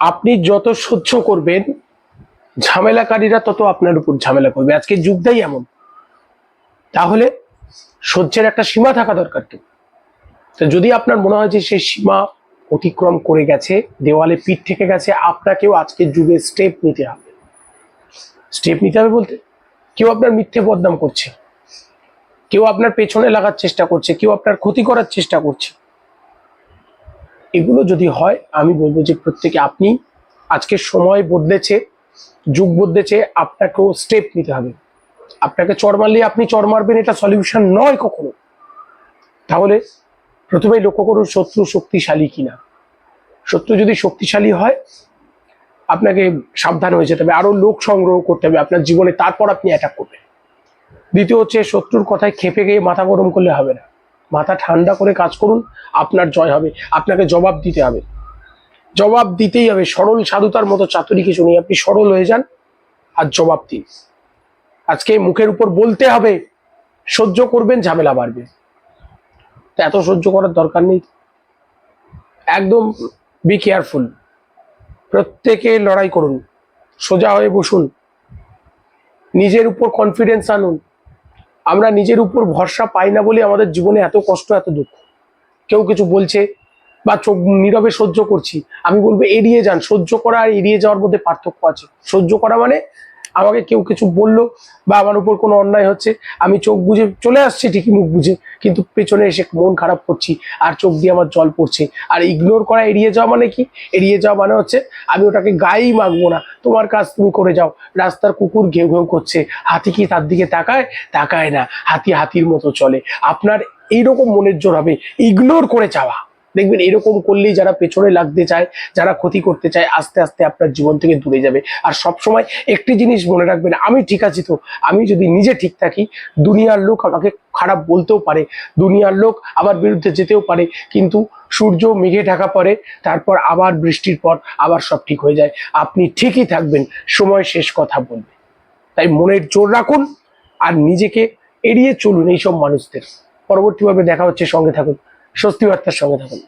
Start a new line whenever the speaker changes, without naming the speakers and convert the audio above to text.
আপনি যত সহ্য করবেন, ঝামেলাকারীরা তত আপনার উপর ঝামেলা করবে। আজকে যুগটাই এমন। তাহলে সহ্যের একটা সীমা থাকা দরকার তো। যদি আপনার মনে হয় যে সেই সীমা অতিক্রম করে গেছে, দেওয়ালে পিঠ থেকে গেছে, আপনাকেও আজকের যুগে স্টেপ নিতে হবে। স্টেপ নিতে হবে বলতে, কেউ আপনার মিথ্যে বদনাম করছে। কেউ আপনার পেছনে লাগার চেষ্টা করছে, কেউ আপনার ক্ষতি করার চেষ্টা করছে। এগুলো যদি হয়, আমি বলব যে প্রত্যেকে আপনি আজকে সময় বদলেছে, যুগ বদলেছে, আপনাকেও স্টেপ নিতে হবে। আপনাকে চর মারলে আপনি চর মারবেন, এটা সলিউশন নয় কখনো। তাহলে প্রথমেই লক্ষ্য করুন শত্রু শক্তিশালী কিনা। শত্রু যদি শক্তিশালী হয়, আপনাকে সাবধান হয়ে যেতে হবে। আরও লোক সংগ্রহ করতে হবে আপনার জীবনে, তারপর আপনি অ্যাটাক করবেন। দ্বিতীয় হচ্ছে শত্রুর কথায় খেপে গিয়ে মাথা গরম করলে হবে না। মাথা ঠান্ডা করে কাজ করুন, আপনার জয় হবে। আপনাকে জবাব দিতে হবে। জবাব দিতেই হবে। সরল সাধুতার মতো চাতুরি কিছু নেই। আপনি সরল হয়ে যান আর জবাব দিন। আজকে মুখের উপর বলতে হবে, সহ্য করবেন, ঝামেলা বাড়বে। তো এত সহ্য করার দরকার নেই। একদম বি কেয়ারফুল প্রত্যেকে লড়াই করুন। সোজা হয়ে বসুন। নিজের উপর কনফিডেন্স আনুন। আমরা নিজের উপর ভরসা পাই না বলে আমাদের জীবনে এত কষ্ট, এত দুঃখ। কেউ কিছু বলছে বা চোখ নীরবে সহ্য করছি, আমি বলব এড়িয়ে যান। সহ্য করা আর এড়িয়ে যাওয়ার মধ্যে পার্থক্য আছে। সহ্য করা মানে আমাকে কেউ কিছু বলল বা আমার উপর কোনো অন্যায় হচ্ছে, আমি চোখ বুঝে চলে আসছি ঠিকই মুখ বুঝে, কিন্তু পেছনে এসে মন খারাপ করছি, আর চোখ দিয়ে আমার জল পড়ছে। আর ইগনোর করা এড়িয়ে যাওয়া মানে কি? এড়িয়ে যাওয়া মানে হচ্ছে, আমি ওটাকে গায়েই মাগবো না। তোমার কাজ তুমি করে যাও। রাস্তার কুকুর ঘেউ ঘেউ করছে। হাতি কি তার দিকে তাকায়? তাকায় না। হাতি হাতির মতো চলে। আপনার এইরকম মনের জোর হবে। ইগনোর করে যাওয়া। দেখবেন এরকম করলেই যারা পেছনে লাগতে চায়, যারা ক্ষতি করতে চায়, আস্তে আস্তে আপনার জীবন থেকে দূরে যাবে। আর সব সময় একটি জিনিস মনে রাখবেন, আমি ঠিক আছি তো, আমি যদি নিজে ঠিক থাকি, দুনিয়ার লোক আমাকে খারাপ বলতেও পারে, দুনিয়ার লোক আমার বিরুদ্ধে যেতেও পারে, কিন্তু সূর্য মেঘে ঢাকা পড়ে, তারপর আবার বৃষ্টির পর আবার সব ঠিক হয়ে যায়। আপনি ঠিকই থাকবেন, সময় শেষ কথা বলবে। তাই মনের জোর রাখুন, আর নিজেকে এড়িয়ে চলুন এইসব মানুষদের। পরবর্তীভাবে দেখা হচ্ছে সঙ্গে থাকুন স্বস্তি বার্তার সঙ্গে থাকুন।